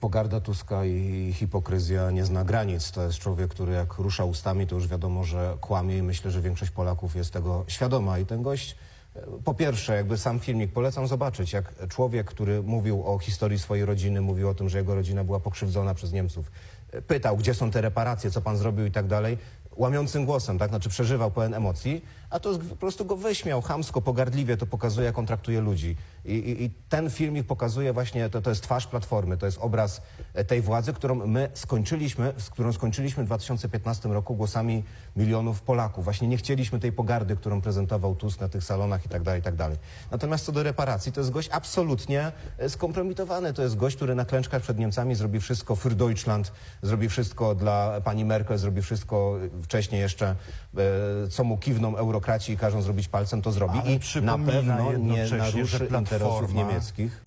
Pogarda Tuska i hipokryzja nie zna granic. To jest człowiek, który jak rusza ustami, to już wiadomo, że kłamie i myślę, że większość Polaków jest tego świadoma. I ten gość, e, po pierwsze, jakby sam filmik polecam zobaczyć, jak człowiek, który mówił o historii swojej rodziny, mówił o tym, że jego rodzina była pokrzywdzona przez Niemców, e, pytał, gdzie są te reparacje, co pan zrobił i tak dalej, łamiącym głosem, tak? Znaczy przeżywał pełen emocji, a to po prostu go wyśmiał chamsko, pogardliwie, to pokazuje, jak on traktuje ludzi. I, i, i ten filmik pokazuje właśnie, to, to jest twarz Platformy, to jest obraz e, tej władzy, którą my skończyliśmy, z którą skończyliśmy w 2015 roku głosami milionów Polaków. Właśnie nie chcieliśmy tej pogardy, którą prezentował Tusk na tych salonach i tak dalej, i tak dalej. Natomiast co do reparacji, to jest gość absolutnie e, skompromitowany. To jest gość, który na klęczkach przed Niemcami zrobi wszystko für Deutschland, zrobi wszystko dla pani Merkel, zrobi wszystko wcześniej jeszcze, e, co mu kiwną eurokraci i każą zrobić palcem, to zrobi. Ale I na pewno nie naruszy interesów niemieckich.